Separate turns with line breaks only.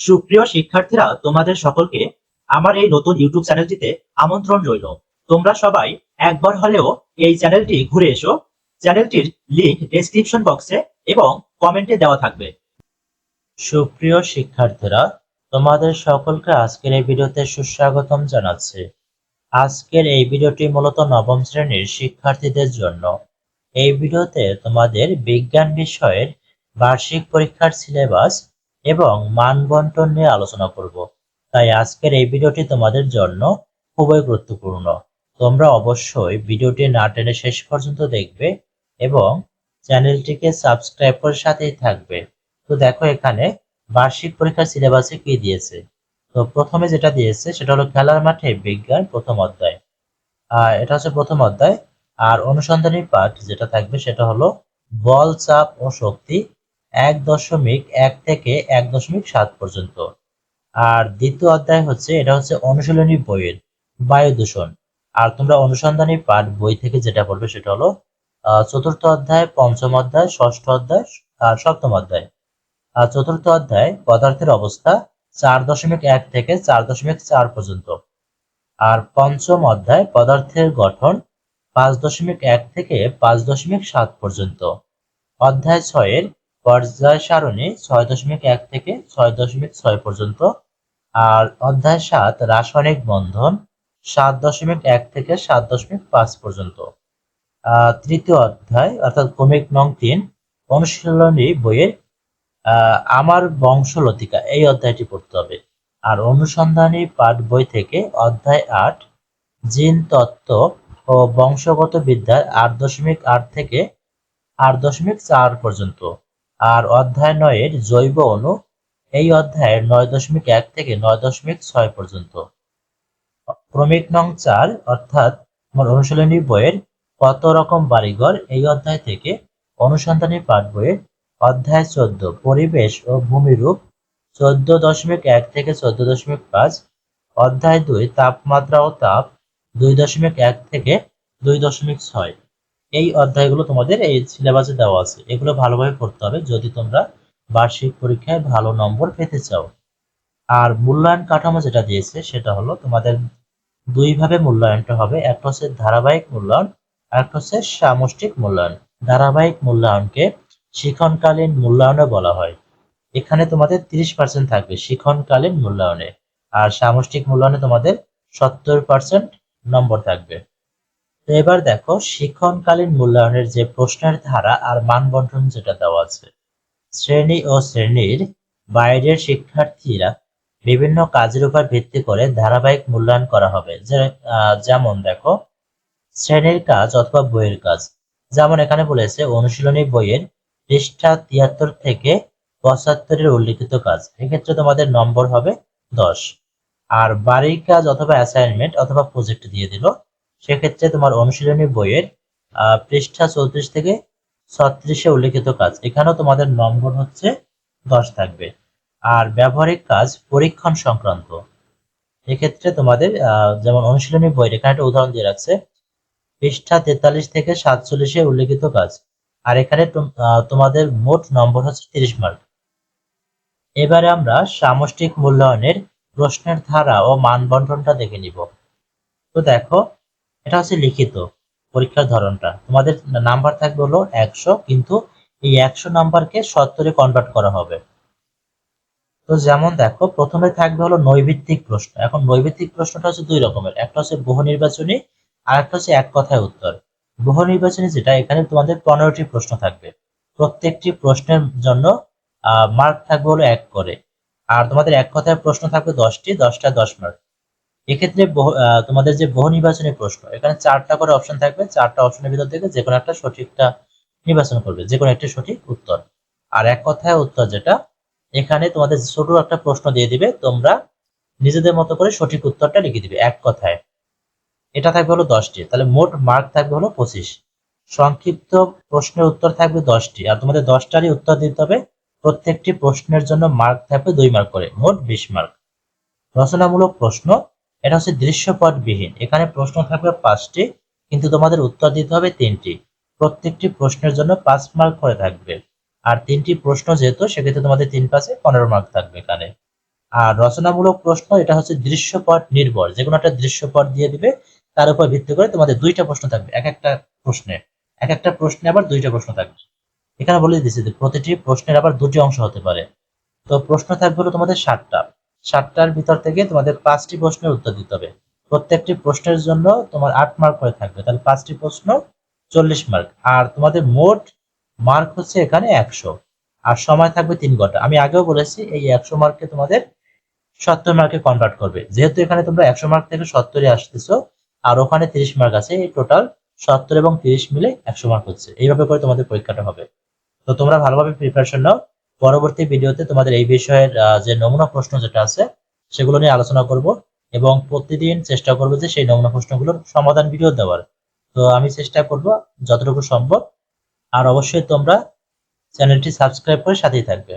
সুপ্রিয় শিক্ষার্থীরা, তোমাদের সকলকে আমার এই নতুন ইউটিউব চ্যানেলটিতে আমন্ত্রণ রইল। তোমরা সবাই একবার হলেও এই চ্যানেলটি ঘুরে এসো। চ্যানেলটির লিংক ডেসক্রিপশন বক্সে এবং কমেন্টে দেওয়া থাকবে। সুপ্রিয় শিক্ষার্থীরা, তোমাদের সকলকে আজকের এই ভিডিওতে সুস্বাগতম জানাচ্ছি। আজকের এই ভিডিওটি মূলত নবম শ্রেণির শিক্ষার্থীদের জন্য। এই ভিডিওতে তোমাদের বিজ্ঞান বিষয়ের বার্ষিক পরীক্ষার সিলেবাস এবং মান বন্টন নিয়ে আলোচনা করব। তাই আজকের এই ভিডিওটি তোমাদের জন্য খুবই গুরুত্বপূর্ণ। তোমরা অবশ্যই ভিডিওটি না টেনে শেষ পর্যন্ত দেখবে এবং চ্যানেলটিকে সাবস্ক্রাইব করে সাথেই থাকবে। তো দেখো এখানে বার্ষিক পরীক্ষার সিলেবাসে কি দিয়েছে? তো প্রথমে যেটা দিয়েছে সেটা হলো খেলার মাঠে বিজ্ঞান প্রথম অধ্যায়। আর এটা হচ্ছে প্রথম অধ্যায়। আর অনুসন্ধানী পাঠ যেটা থাকবে সেটা হলো বল, চাপ ও শক্তি এক দশমিক এক থেকে এক দশমিক সাত পর্যন্ত। আর দ্বিতীয় অধ্যায় হচ্ছে, এটা হচ্ছে অনুশীলনী বইয়ের বায়ু দূষণ। আর তোমরা অনুসন্ধানী পাঠ বই থেকে যেটা পড়বে সেটা হলো চতুর্থ অধ্যায়, পঞ্চম অধ্যায়, ষষ্ঠ অধ্যায়, আর সপ্তম অধ্যায়। আর চতুর্থ অধ্যায়, পদার্থের অবস্থা চার দশমিক এক থেকে চার দশমিক চার পর্যন্ত। আর পঞ্চম অধ্যায়, পদার্থের গঠন পাঁচ দশমিক এক থেকে পাঁচ দশমিক সাত পর্যন্ত। অধ্যায় ছয়ের পর্যায় সারণী ছয় দশমিক এক থেকে ছয় দশমিক ছয় পর্যন্ত, আর অধ্যায় সাত রাসায়নিক বন্ধন সাত দশমিক এক থেকে সাত দশমিক পাঁচ পর্যন্ত। তৃতীয় অধ্যায়, অর্থাৎ ক্রমিক নং তিন, অনুশীলনী বইয়ের আমার বংশলতিকা। এই অধ্যায়টি পড়তে হবে। আর অনুসন্ধানী পাঠ বই থেকে অধ্যায় আট, জিন তত্ত্ব ও বংশগত বিদ্যার আট দশমিক আট থেকে আট দশমিক চার পর্যন্ত। আর অধ্যায় নয়ের জৈব অণু, এই অধ্যায়ের নয় দশমিক এক থেকে নয় দশমিক ছয় পর্যন্ত। ক্রমিক নং চার, অর্থাৎ অনুশীলনী বইয়ের কত রকম বাড়িঘর, এই অধ্যায় থেকে অনুসন্ধানী পাঠ বইয়ের অধ্যায় চোদ্দ, পরিবেশ ও ভূমিরূপ, চোদ্দ দশমিক এক থেকে চোদ্দ দশমিক পাঁচ, অধ্যায় দুই, তাপমাত্রা ও তাপ, দুই দশমিক এক থেকে দুই দশমিক ছয়। এই অধ্যায়গুলো তোমাদের এই সিলেবাসে দেওয়া আছে। এগুলো ভালোভাবে পড়তে হবে যদি তোমরা বার্ষিক পরীক্ষায় ভালো নম্বর পেতে চাও। আর মূল্যায়ন কাঠামো যেটা দিয়েছে, সেটা হলো তোমাদের দুইভাবে মূল্যায়নটা হবে। একটা হচ্ছে ধারাবাহিক মূল্যায়ন আর একটা হচ্ছে সামষ্টিক মূল্যায়ন। ধারাবাহিক মূল্যায়নকে শিক্ষণকালীন মূল্যায়নও বলা হয়। এখানে তোমাদের তিরিশ পার্সেন্ট থাকবে শিক্ষণকালীন মূল্যায়নে। আর সামষ্টিক মূল্যায়নে তোমাদের সত্তর পার্সেন্ট নম্বর থাকবে। তো এবার দেখো, শিক্ষণকালীন মূল্যায়নের যে প্রশ্নের ধারা আর মানবন্টন যেটা দেওয়া আছে, শ্রেণি ও শ্রেণির বাইরের শিক্ষার্থীরা বিভিন্ন কাজের উপর ভিত্তি করে ধারাবাহিক মূল্যায়ন করা হবে। যেমন দেখো, শ্রেণির কাজ অথবা বইয়ের কাজ। যেমন এখানে বলেছে, অনুশীলনী বইয়ের পৃষ্ঠা তিয়াত্তর থেকে পঁচাত্তরের উল্লিখিত কাজ। এক্ষেত্রে তোমাদের নম্বর হবে দশ। আর বাড়ির কাজ অথবা অ্যাসাইনমেন্ট অথবা প্রজেক্ট দিয়ে দিল। সেক্ষেত্রে তোমার অনুশীলনী বইয়ের পৃষ্ঠা চৌত্রিশ থেকে ছত্রিশে উল্লিখিত কাজ। এখানেও তোমাদের নম্বর হচ্ছে দশ থাকবে। আর ব্যবহারিক কাজ পরীক্ষণ সংক্রান্ত। এক্ষেত্রে তোমাদের যেমন অনুশীলনী বইয়ের, এখানে একটা উদাহরণ দিয়ে রাখছে। পৃষ্ঠা তেতাল্লিশ থেকে সাতচল্লিশে উল্লিখিত কাজ। আর এখানে তোমাদের মোট নম্বর হচ্ছে তিরিশ মার্ক। এবারে আমরা সামষ্টিক মূল্যায়নের প্রশ্নের ধারা ও মানবন্টনটা দেখে নিব। তো দেখো এটা হচ্ছে লিখিত পরীক্ষার ধরনটা। তোমাদের নাম্বার থাকবে হলো একশো, কিন্তু এই একশো নাম্বারকে সত্তরে কনভার্ট করা হবে। তো যেমন দেখো, প্রথমে থাকবে হলো নৈবিত্তিক প্রশ্ন। এখন নৈবিত্তিক প্রশ্নটা হচ্ছে দুই রকমের। একটা হচ্ছে বহু নির্বাচনী আর একটা হচ্ছে এক কথায় উত্তর। বহু নির্বাচনী যেটা, এখানে তোমাদের পনেরোটি প্রশ্ন থাকবে। প্রত্যেকটি প্রশ্নের জন্য মার্ক থাকবে হলো এক করে। আর তোমাদের এক কথায় প্রশ্ন থাকবে দশটি, দশটা দশ মার্ক এক্ষেত্রে তোমাদের যে বহু নির্বাচনী প্রশ্ন, এখানে চারটা করে অপশন থাকবে, চারটা অপশনের ভিতর থেকে যে কোনো একটা সঠিকটা নির্বাচন করবে, যে কোনো একটি সঠিক উত্তর। আর এক কথায় উত্তর যেটা, এখানে তোমাদের ছোট একটা প্রশ্ন দিয়ে দিবে, তোমরা নিজেদের মতো করে সঠিক উত্তরটা লিখে দিবে, এক কথায়। এটা থাকবে হলো দশটি, তাহলে মোট মার্ক থাকবে হলো পঁচিশ। সংক্ষিপ্ত প্রশ্নের উত্তর থাকবে দশটি, আর তোমাদের দশটারই উত্তর দিতে হবে। প্রত্যেকটি প্রশ্নের জন্য মার্ক থাকবে দুই মার্ক করে, মোট বিশ মার্ক রচনামূলক প্রশ্ন এটা হচ্ছে দৃশ্যপটবিহীন। এখানে প্রশ্ন থাকবে পাঁচটি, কিন্তু তোমাদের উত্তর দিতে হবে তিনটি। প্রত্যেকটি প্রশ্নের জন্য পাঁচ মার্ক করে থাকবে। আর তিনটি প্রশ্ন যেহেতু, সেক্ষেত্রে তোমাদের তিন পাশে পনেরো মার্ক থাকবে এখানে।
আর রচনামূলক প্রশ্ন, এটা হচ্ছে দৃশ্যপট নির্ভর। যে কোনো একটা দৃশ্যপট দিয়ে দিবে, তার উপর ভিত্তি করে তোমাদের দুইটা প্রশ্ন থাকবে, এক একটা প্রশ্নে। এক একটা প্রশ্নে আবার দুইটা প্রশ্ন থাকবে। এখানে বলে দিচ্ছি যে প্রতিটি প্রশ্নের আবার দুটি অংশ হতে পারে। তো প্রশ্ন থাকবে হলো তোমাদের ষাটটা ষাটটার ভিতর থেকে তোমাদের পাঁচটি প্রশ্নের উত্তর দিতে হবে। প্রত্যেকটি প্রশ্নের জন্য তোমার আট মার্ক করে থাকবে। তাহলে পাঁচটি প্রশ্ন, চল্লিশ মার্ক আর তোমাদের মোট মার্ক হচ্ছে এখানে একশো। আর সময় থাকবে তিন ঘণ্টা। আমি আগেও বলেছি, এই একশো মার্ককে তোমাদের সত্তর মার্কে কনভার্ট করবে। যেহেতু এখানে তোমরা একশো মার্ক থেকে সত্তরে আসতেছো, আর ওখানে তিরিশ মার্ক আছে, এই টোটাল সত্তর এবং তিরিশ মিলে একশো মার্ক হচ্ছে। এইভাবে করে তোমাদের পরীক্ষাটা হবে। তো তোমরা ভালোভাবে প্রিপারেশন নাও। পরবর্তী ভিডিওতে তোমাদের এই বিষয়ের যে নমুনা প্রশ্ন যেটা আছে, সেগুলো নিয়ে আলোচনা করব এবং প্রতিদিন চেষ্টা করব যে সেই নমুনা প্রশ্নগুলোর সমাধান ভিডিও দেওয়ার। তো আমি চেষ্টা করব যতটুকু সম্ভব। আর অবশ্যই তোমরা চ্যানেলটি সাবস্ক্রাইব করে সাথেই থাকবে।